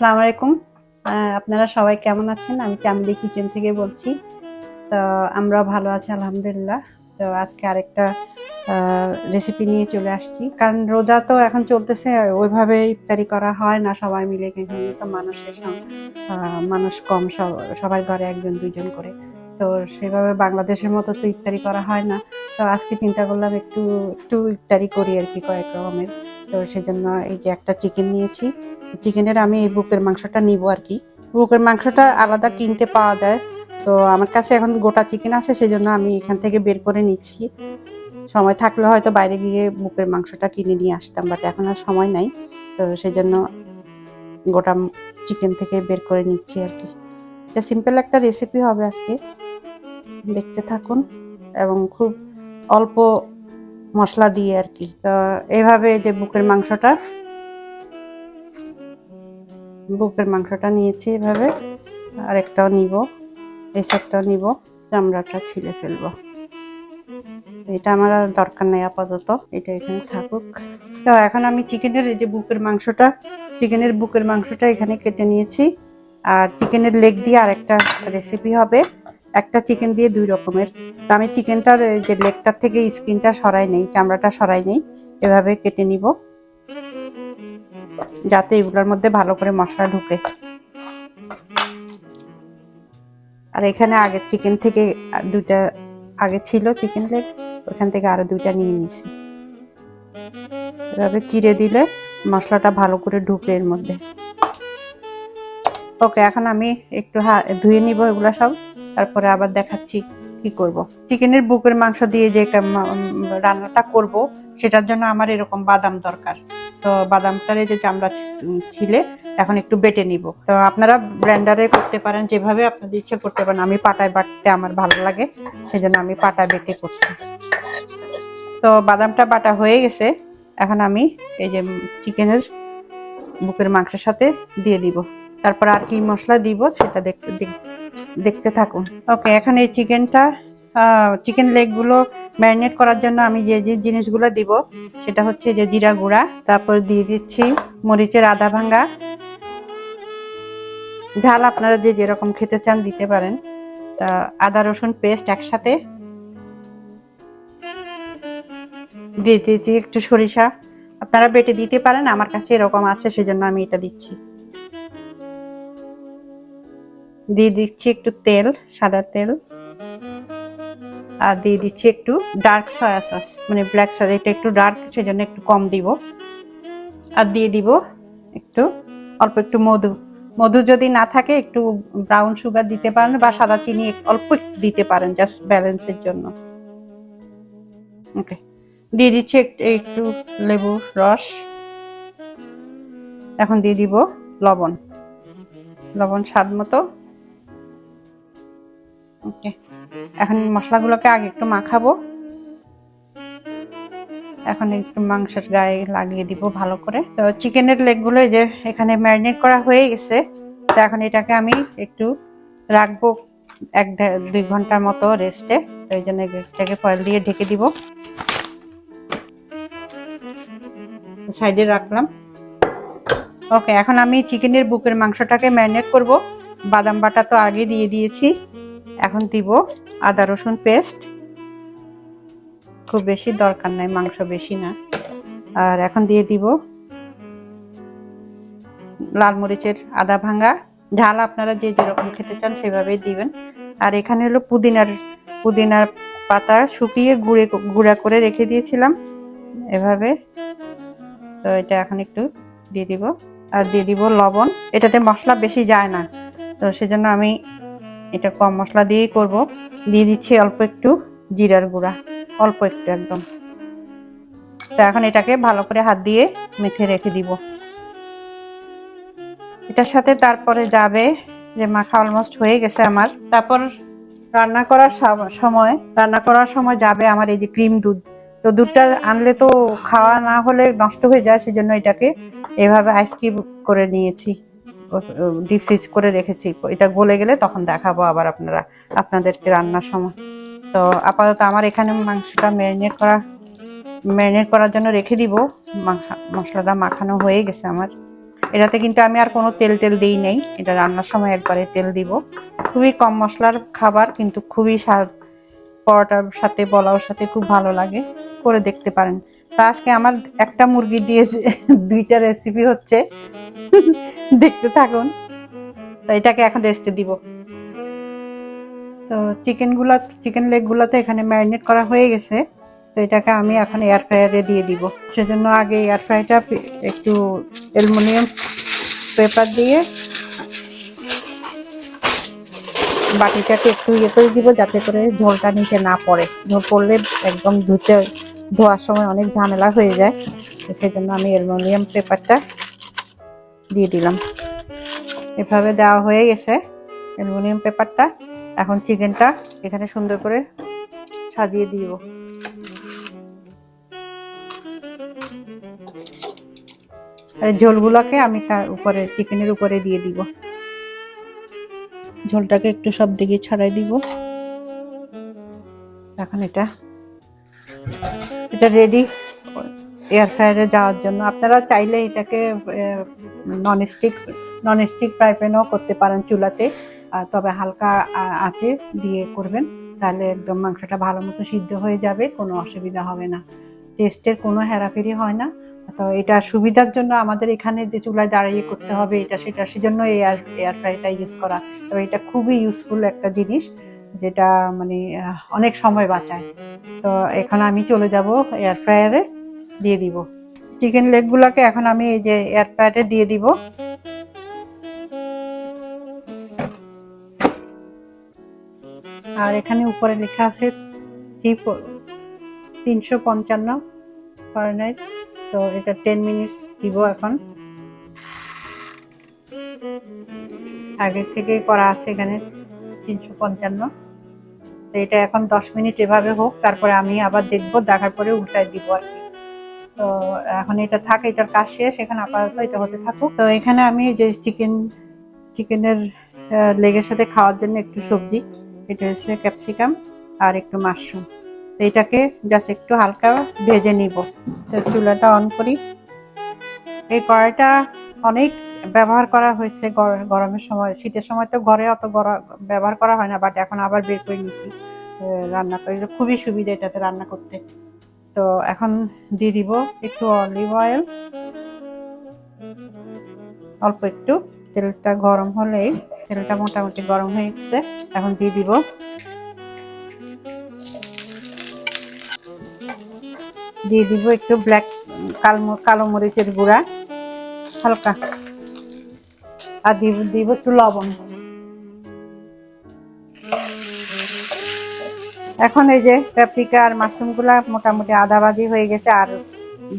আসসালামু আলাইকুম। আপনারা সবাই কেমন আছেন? আমি চামিলি কিচেন থেকে বলছি। তো আমরা ভালো আছি, আলহামদুলিল্লাহ। তো আজকে আরেকটা রেসিপি নিয়ে চলে আসছি। কারণ রোজা তো এখন চলতেছে, ওইভাবে ইফতারি করা হয় না সবাই মিলে এখানে তো মানুষের মানুষ কম সব- সবার ঘরে একজন, দুইজন করে। তো সেভাবে বাংলাদেশের মতো তো ইফতারি করা হয় না। তো আজকে চিন্তা করলাম একটু একটু ইফতারি করি আর কি কয়েক রকমের। তো সেজন্য এই যে একটা চিকেন নিয়েছি। চিকেনের আমি এই বুকের মাংসটা নিব আর কি। বুকের মাংসটা আলাদা কিনতে পাওয়া যায়। তো আমার কাছে এখন গোটা চিকেন আছে, সেজন্য আমি এখান থেকে বের করে নিচ্ছি। সময় থাকলে হয়তো বাইরে গিয়ে বুকের মাংসটা কিনে নিয়ে আসতাম বাট এখন আর সময় নাই। তো সেজন্য গোটা চিকেন থেকে বের করে নিচ্ছি আর কি। এটা সিম্পল একটা রেসিপি হবে আজকে। দেখতে থাকুন। এবং খুব অল্প মশলা দিয়ে আর কি। তো এইভাবে যে বুকের মাংসটা বুকের মাংসটা নিয়েছি এভাবে, আর একটাও নিব, এই সাইডটাও নিব, চামড়াটা ছিলে ফেলব। এটা আমার আর দরকার নেই আপাতত, এটা এখানে থাকুক। তো এখন আমি চিকেনের এই যে বুকের মাংসটা, চিকেনের বুকের মাংসটা এখানে কেটে নিয়েছি। আর চিকেনের লেগ দিয়ে আরেকটা রেসিপি হবে। একটা চিকেন দিয়ে দুই রকমের। আমি চিকেনটার যে লেগটার থেকে স্কিনটা সরাই নেই, চামড়াটা সরাই নেই, এভাবে কেটে নিব। যাতে এগুলোর মধ্যে ভালো করে মশলা ঢুকে। আর এখানে আগের চিকেন থেকে দুইটা, আগে ছিল চিকেন লেগ ওখান থেকে আরও দুইটা নিয়ে নিছি এভাবে চিড়ে দিলে মশলাটা ভালো করে ঢুকে এর মধ্যে। ওকে, এখন আমি একটু ধুয়ে নিব এগুলা সব। তারপরে আবার দেখাচ্ছি কি করব। চিকেনের বুকের মাংস দিয়ে যে রান্নাটা করব, সেটার জন্য আমার এরকম বাদাম দরকার। তো বাদামটারে যে চামড়া ছিলে, এখন একটু বেটে নিব। তো আপনারা ব্লেন্ডারে করতে পারেন, যেভাবে আপনাদের ইচ্ছে করতে পারেন। আমি পাটায় বাটতে আমার ভালো লাগে সেই জন্য আমি পাটা বেটে করছি। তো বাদামটা বাটা হয়ে গেছে, এখন আমি এই যে চিকেনের বুকের মাংসের সাথে দিয়ে দিব। তারপর আর কি মশলা দিব, সেটা দেখতে দেখ- দেখতে থাকুন। ওকে, এখন এই চিকেনটা চিকেন লেগগুলো ম্যারিনেট করার জন্য আমি যে যে জিনিসগুলো দিব, সেটা হচ্ছে যে জিরা গুঁড়া, তারপর দিয়ে দিচ্ছি মরিচের আদা ভাঙ্গা। ঝাল আপনারা যে যেরকম খেতে চান দিতে পারেন। তা আদা, রসুন পেস্ট একসাথে। দিয়ে দিয়েছি একটু সরিষা। আপনারা বেটে দিতে পারেন, আমার কাছে এরকম আছে, সেজন্য আমি এটা দিচ্ছি। দিয়ে দিচ্ছি একটু তেল, সাদা তেল। আর দিয়ে দিচ্ছি একটু ডার্ক সয়া সস মানে ব্ল্যাক সস এটা একটু ডার্ক সেজন্য একটু কম দিব। আর দিয়ে দিব একটু, অল্প একটু মধু। মধু যদি না থাকে, একটু ব্রাউন সুগার দিতে পারেন বা সাদা চিনি অল্প একটু দিতে পারেন জাস্ট ব্যালেন্সের জন্য। ওকে দিয়ে দিচ্ছি একটু লেবুর রস। এখন দিয়ে দিব লবণ। লবণ স্বাদ মতো। ওকে। এখন মশলাগুলোকে আগে একটু মাখাবো। এখন একটু মাংসের গায়ে লাগিয়ে দিব ভালো করে। তো চিকেনের লেগগুলো যে এখানে ম্যারিনেট করা হয়ে গেছে। তো এখন এটাকে আমি একটু রাখব এক দুই ঘণ্টার মতো রেস্টে। এই জন্য এটাকে ফয়েল দিয়ে ঢেকে দিব। সাইডে রাখলাম। ওকে, এখন আমি চিকেনের বুকের মাংসটাকে ম্যারিনেট করব। বাদাম বাটা তো আগে দিয়ে দিয়েছি। এখন দিব আদা, রসুন পেস্ট খুব বেশি দরকার নাই, মাংস বেশি না। আর এখন দিয়ে দিব লাল মরিচের আদা ভাঙ্গা ঝাল আপনারা যে যেরকম খেতে চান সেভাবেই দিবেন। আর এখানে হলো পুদিনার পুদিনার পাতা শুকিয়ে গুঁড়ে, গুঁড়া করে রেখে দিয়েছিলাম এভাবে। তো এটা এখন একটু দিয়ে দিব। আর দিয়ে দিব লবণ। এটাতে মশলা বেশি যায় না। তো সেজন্য আমি এটা কম মশলা দিয়েই করব। দিয়ে দিচ্ছি অল্প একটু জিরার গুঁড়া, অল্প একটু একদম। তো এখন এটাকে ভালো করে হাত দিয়ে মেখে রেখে দিব। এটার সাথে তারপরে যাবে যে মাখা অলমোস্ট হয়ে গেছে আমার। তারপর রান্না করার সময়, রান্না করার সময় যাবে আমার এই যে ক্রিম দুধ। তো দুধটা আনলে তো খাওয়া না হলে নষ্ট হয়ে যায়, সেজন্য এটাকে এভাবে আইসক্রিম করে নিয়েছি। ডিপ ফ্রিজ করে রেখেছি। এটা গলে গেলে তখন দেখাবো আবার আপনারা, আপনাদেরকে রান্নার সময়। তো আপাতত আমার এখানে মাংসটা ম্যারিনেট করা ম্যারিনেট করার জন্য রেখে দিব। মশলাটা মাখানো হয়ে গেছে আমার। এটাতে কিন্তু আমি আর কোনো তেল টেল দিই নেই। এটা রান্নার সময় একবারে তেল দিব। খুবই কম মশলার খাবার, কিন্তু খুবই স্বাদ, পরোটার সাথে, পোলাওর সাথে খুব ভালো লাগে। করে দেখতে পারেন। তো আজকে আমার একটা মুরগি দিয়ে দুইটা রেসিপি হচ্ছে। দেখতে থাকুন। তো এটাকে এখন রেস্টে দিব। তো চিকেনগুলা চিকেন লেগ গুলাতে এখানে ম্যারিনেট করা হয়ে গেছে। তো এটাকে আমি এখন এয়ার ফ্রায়ারে দিয়ে দিব। সেজন্য আগে এয়ার ফ্রাইটা একটু অ্যালুমিনিয়াম পেপার দিয়ে বাটিটাকে একটু ইয়ে করে দিব, যাতে করে ঝোলটা নিচে না পড়ে। ঝোল পড়লে একদম ধুতে ধোয়ার সময় অনেক ঝামেলা হয়ে যায়, তো সেজন্য আমি অ্যালুমিনিয়াম পেপারটা দিয়ে দিলাম। এভাবে দেওয়া হয়ে গেছে অ্যালুমিনিয়াম পেপারটা। এখন চিকেনটা এখানে সুন্দর করে সাজিয়ে দিব। আর ঝোলগুলোকে আমি তার উপরে, চিকেনের উপরে দিয়ে দিব। ঝোলটাকে একটু সব দিকে ছড়াই দিব। এখন এটা এটা রেডি এয়ার ফ্রায়ারে যাওয়ার জন্য। আপনারা চাইলে এটাকে non stick non stick fry প্যানও করতে পারেন চুলাতে। তবে হালকা আ- আঁচে দিয়ে করবেন, তাহলে একদম মাংসটা ভালো মতো সিদ্ধ হয়ে যাবে, কোনো অসুবিধা হবে না। টেস্টের কোনো হেরাফেরি হয় না। তো এটা সুবিধার জন্য আমাদের এখানে যে চুলায় দাঁড়িয়ে করতে হবে এটা, সেটা, সেজন্য এয়ার এয়ার ফ্রাইটা ইউজ করা। তবে এটা খুবই ইউজফুল একটা জিনিস। যেটা মানে অনেক সময় বাঁচায়। তো এখন আমি চলে যাব এয়ার ফ্রায়ারে দিয়ে দিব। চিকেন লেগগুলোকে এখন আমি এই যে এয়ার ফ্রায়ারে দিয়ে দিব। আর এখানে উপরে লেখা আছে থ্রি তিনশো পঞ্চান্ন ফারেনহাইট তো এটা টেন মিনিটস দিব এখন। আগে থেকে করা আছে এখানে তিনশো পঞ্চান্ন। তো এটা এখন দশ মিনিট এভাবে হোক, তারপরে আমি আবার দেখব, দেখার পরে উল্টাই দিব আর কি। তো এখন এটা থাক, এটার কাজ শেষ, এখানে আপাতত এটা হতে থাকুক। তো এখানে আমি যে চিকেন, চিকেনের লেগের সাথে খাওয়ার জন্য একটু সবজি, এটা হচ্ছে ক্যাপসিকাম আর একটু মাশরুম। তো এটাকে জাস্ট একটু হালকা ভেজে নিব। তো চুলাটা অন করি। এই কড়াইটা অনেক ব্যবহার করা হয়েছে গর- গরমের সময়। শীতের সময় তো ঘরে অত ব্যবহার করা হয় না বাট এখন আবার বের করে নিয়েছি রান্না করে। খুবই সুবিধা এটাতে রান্না করতে। তো এখন দিয়ে দিব একটু অলিভ অয়েল অল্প একটু। তেলটা গরম হলেই, তেলটা মোটামুটি গরম হয়ে গেছে, এখন দিয়ে দিব। দিয়ে দিব একটু ব্ল্যাক কালো কালো মরিচের গুঁড়া। হালকা। আর দিব দিব একটু লবণ। এখন এই যে প্যাপ্রিকা আর মাশরুমগুলা মোটামুটি ভাজি হয়ে গেছে, আর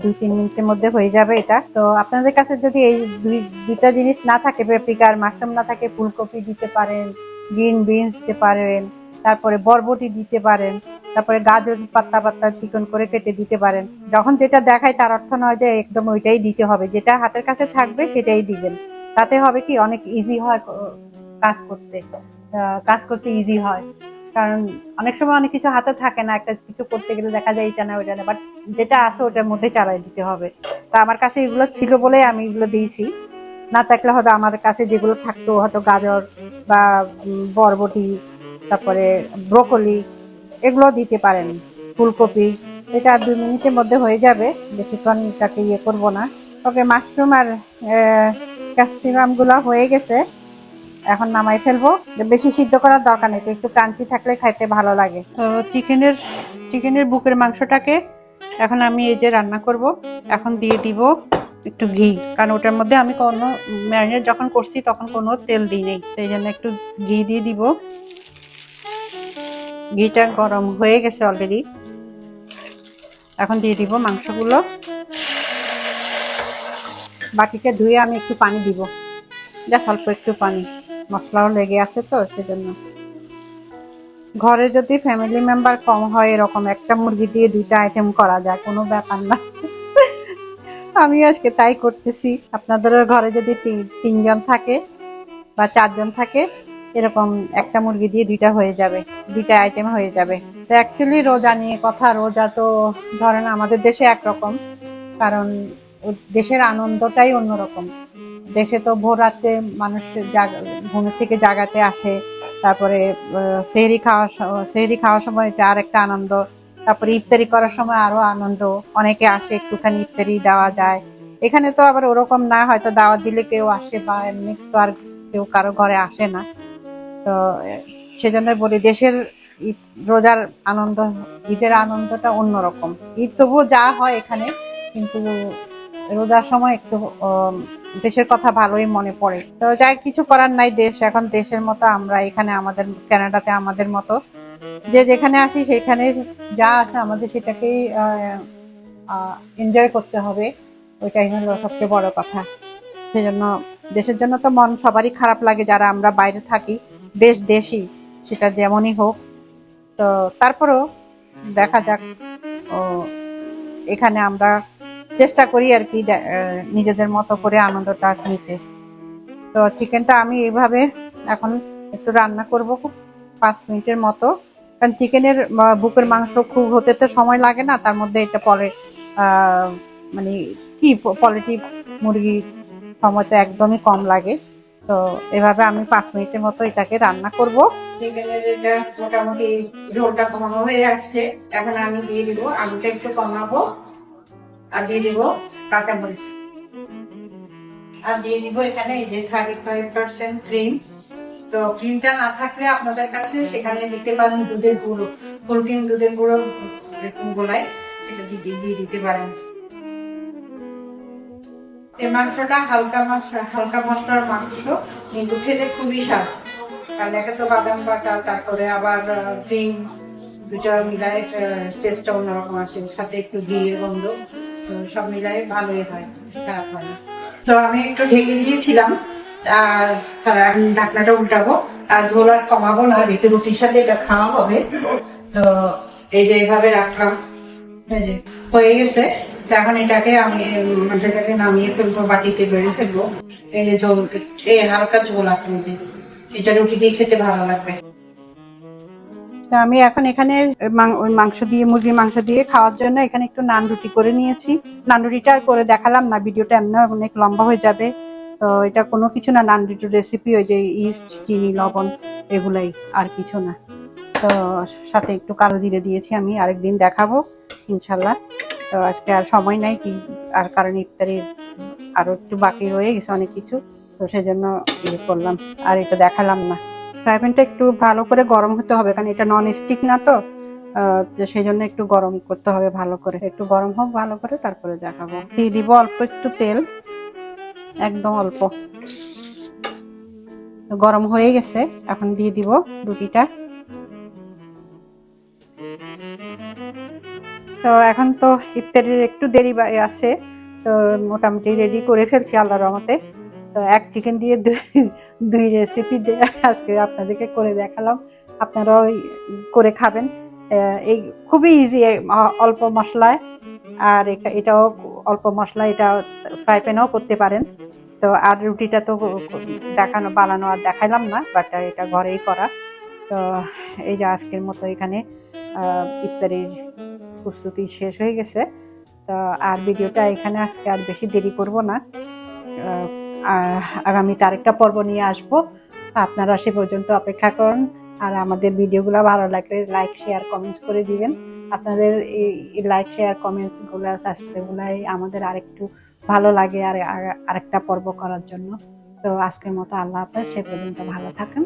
দুই, তিন মিনিটের মধ্যে হয়ে যাবে এটা। তো আপনাদের কাছে যদি এই দুই, দুইটা জিনিস না থাকে প্যাপ্রিকা আর মাশরুম না থাকে, ফুলকপি দিতে পারেন গ্রিন বিনস দিতে পারেন তারপরে বরবটি দিতে পারেন, তারপরে গাজর পাত্তা পাত্তা চিকন করে কেটে দিতে পারেন। যখন যেটা দেখায় তার অর্থ নয় যে একদম ওইটাই দিতে হবে। যেটা হাতের কাছে থাকবে সেটাই দিবেন। তাতে হবে কি অনেক ইজি হয় কাজ করতে। কাজ করতে ইজি হয়। কারণ অনেক সময় অনেক কিছু হাতে থাকে না, একটা কিছু করতে গেলে দেখা যায় এটা না, ওইটা না। বাট যেটা আছে ওটার মধ্যে চালাই দিতে হবে। তো আমার কাছে এগুলো ছিল বলে আমি এগুলো দিয়েছি। না থাকলে হয়তো আমার কাছে যেগুলো থাকতো, হয়তো গাজর বা বরবটি তারপরে ব্রোকলি, এগুলো দিতে পারেন। ফুলকপি, এটা দুই মিনিটের মধ্যে হয়ে যাবে। বেশিক্ষণ এটাকে ইয়ে করব না। ওকে মাশরুম আর ক্যাপসিকামগুলো হয়ে গেছে। এখন নামাই ফেলব। বেশি সিদ্ধ করার দরকার নেই একটু ক্রাঞ্চি থাকলে খাইতে ভালো লাগে। তো চিকেনের চিকেনের বুকের মাংসটাকে এখন আমি এই যে রান্না করব। এখন দিয়ে দিব একটু ঘি। কারণ ওটার মধ্যে আমি কোনো ম্যারিনেট যখন করছি তখন কোনো তেল দিই নেই। সেই জন্য একটু ঘি দিয়ে দিব। ঘিটা গরম হয়ে গেছে অলরেডি এখন দিয়ে দিব মাংসগুলো। বাটিতে ধুয়ে আমি একটু পানি দিব। যা অল্প একটু পানি। মশলাও লেগে আছে তো, সেজন্য। ঘরে যদি ফ্যামিলি মেম্বার কম হয়, এরকম একটা মুরগি দিয়ে দুইটা আইটেম করা যায়, কোনো ব্যাপার না। আমি আজকে তাই করতেছি। আপনাদেরও ঘরে যদি তিন- তিনজন থাকে বা চারজন থাকে এরকম একটা মুরগি দিয়ে দুইটা হয়ে যাবে, দুইটা আইটেম হয়ে যাবে। তো অ্যাকচুয়ালি রোজা নিয়ে কথা, রোজা তো ধরেন আমাদের দেশে একরকম, কারণ দেশের আনন্দটাই অন্যরকম। দেশে তো ভোর রাত্রে মানুষ ঘুমের থেকে জাগাতে আসে, তারপরে সেহরি খাওয়া সেহরি খাওয়ার সময় এটা আর একটা আনন্দ, তারপরে ইফতারি করার সময় আরও আনন্দ, অনেকে আসে একটুখানি ইফতারি দেওয়া যায়। এখানে তো আবার ওরকম না, হয়তো দাওয়াত দিলে কেউ আসে বা এমনি তো আর কেউ কারও ঘরে আসে না। তো সেজন্য বলি, দেশের ঈদ, রোজার আনন্দ, ঈদের আনন্দটা অন্যরকম। ঈদ তবুও যা হয় এখানে, কিন্তু রোজার সময় একটু দেশের কথা ভালোই মনে পড়ে। তো যাই, কিছু করার নাই দেশ, এখন দেশের মতো আমরা এখানে আমাদের, কানাডাতে আমাদের মতো। যে যেখানে আসি সেখানে যা আছে আমাদের সেটাকেই এনজয় করতে হবে। ওইটাই হলো সবচেয়ে বড় কথা। সেজন্য দেশের জন্য তো মন সবারই খারাপ লাগে, যারা আমরা বাইরে থাকি। দেশ দেশই, সেটা যেমনই হোক। তো তারপরেও দেখা যাক এখানে আমরা চেষ্টা করি আর কি নিজেদের মতো করে আনন্দটা নিতে। তো চিকেনটা আমি এইভাবে এখন একটু রান্না করব খুব পাঁচ মিনিটের মতো। কারণ চিকেনের বুকের মাংস খুব হতে তো সময় লাগে না, তার মধ্যে এটা পরে মানে কি পলিটি মুরগি সময় তো একদমই কম লাগে। তো এভাবে আমি পাঁচ মিনিটের মতো এটাকে রান্না করব। চিকেনের এটা মোটামুটি ঝোলটা কমানো হয়ে আসছে। এখন আমি দিয়ে দিব, আলুটা একটু কমাবো আর দিয়ে দিব কাঁচামরিচ আর দিয়ে দিব এখানে এই যে থার্টি ফাইভ পার্সেন্ট ক্রিম তো ক্রিমটা না থাকলে আপনাদের কাছে সেখানে দিতে পারেন দুধের গুঁড়ো প্রোটিন দুধের গুঁড়ো গোলায়, এটা দিয়ে দিয়ে দিতে পারেন। এই মাংসটা হালকা মাংস, হালকা মশলার মাংস। কিন্তু খেতে খুবই স্বাদ। কারণ একে তো বাদাম বাটা, তারপরে আবার ডিম দুটো মিলায় টেস্টটা অন্যরকম আসে। সাথে একটু ঘিয়ের গন্ধ। তো সব মিলাই ভালোই হয়, খারাপ হয় তো আমি একটু ঢেকে দিয়েছিলাম। আর আমি ঢাকনাটা উল্টাবো। আর ঝোল আর কমাবো না, যেহেতু রুটির সাথে এটা খাওয়া হবে। তো এই যে এইভাবে রাখলাম। হয়ে গেছে। এখন এটাকে আমি নামিয়ে ফেলব বাটিতে বেড়ে ফেলব। এই যে ঝোল এই হালকা ঝোল আছে এটা রুটি দিয়ে খেতে ভালো লাগবে। আমি এখন এখানে মাংস দিয়ে, মুরগির মাংস দিয়ে খাওয়ার জন্য এখানে একটু নান রুটি করে নিয়েছি। নান রুটিটা আর করে দেখালাম না, ভিডিওটা এমনি অনেক লম্বা হয়ে যাবে। তো এটা কোনো কিছু না, নান রুটির রেসিপি ওই যে ইস্ট চিনি, লবণ, এগুলাই, আর কিছু না। তো সাথে একটু কালো জিরে দিয়েছি আমি, আরেকদিন দেখাবো, ইনশাল্লাহ। তো আজকে আর সময় নাই কি, আর কারণ ইফতারির আরও একটু বাকি রয়ে গেছে অনেক কিছু, তো সেজন্য ইয়ে করলাম। আর এটা দেখালাম না। ফ্রাই প্যানটা একটু ভালো করে গরম হতে হবে, কারণ এটা নন স্টিক না তো সেই জন্য একটু গরম করতে হবে ভালো করে। একটু গরম হোক, ভালো করে, তারপরে দেখাবো। দিয়ে দিব অল্প একটু তেল, একদম অল্প। গরম হয়ে গেছে, এখন দিয়ে দিব রুটিটা। তো এখন তো ইফতারির একটু দেরি আছে, তো মোটামুটি রেডি করে ফেলছি আল্লাহর রহমতে। তো এক চিকেন দিয়ে দুই- রেসিপি আজকে আপনাদেরকে করে দেখালাম। আপনারাও করে খাবেন। এই খুবই ইজি অল্প মশলায়। আর এটাও অল্প মশলা এটা ফ্রাই প্যানেও করতে পারেন। তো আর রুটিটা তো দেখানো বানানো আর দেখাইলাম না বাট এটা ঘরেই করা। তো এই যে আজকের মতো এখানে ইফতারির প্রস্তুতি শেষ হয়ে গেছে। তো আর ভিডিওটা এখানে আজকে আর বেশি দেরি করব না। আহ, আগামীতে পর্ব নিয়ে আসব। আপনারা সে পর্যন্ত অপেক্ষা করুন। আর আমাদের ভিডিওগুলো ভালো লাগলে লাইক শেয়ার কমেন্টস করে দিবেন। আপনাদের এই লাইক শেয়ার কমেন্টসগুলা সাবস্ক্রাইব গুলাই আমাদের আরেকটু ভালো লাগে আর আর- আরেকটা পর্ব করার জন্য। তো আজকের মতো আল্লাহ হাফেজ। সে পর্যন্ত ভালো থাকেন।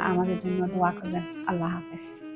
আমাদের জন্য দোয়া করবেন। আল্লাহ হাফেজ।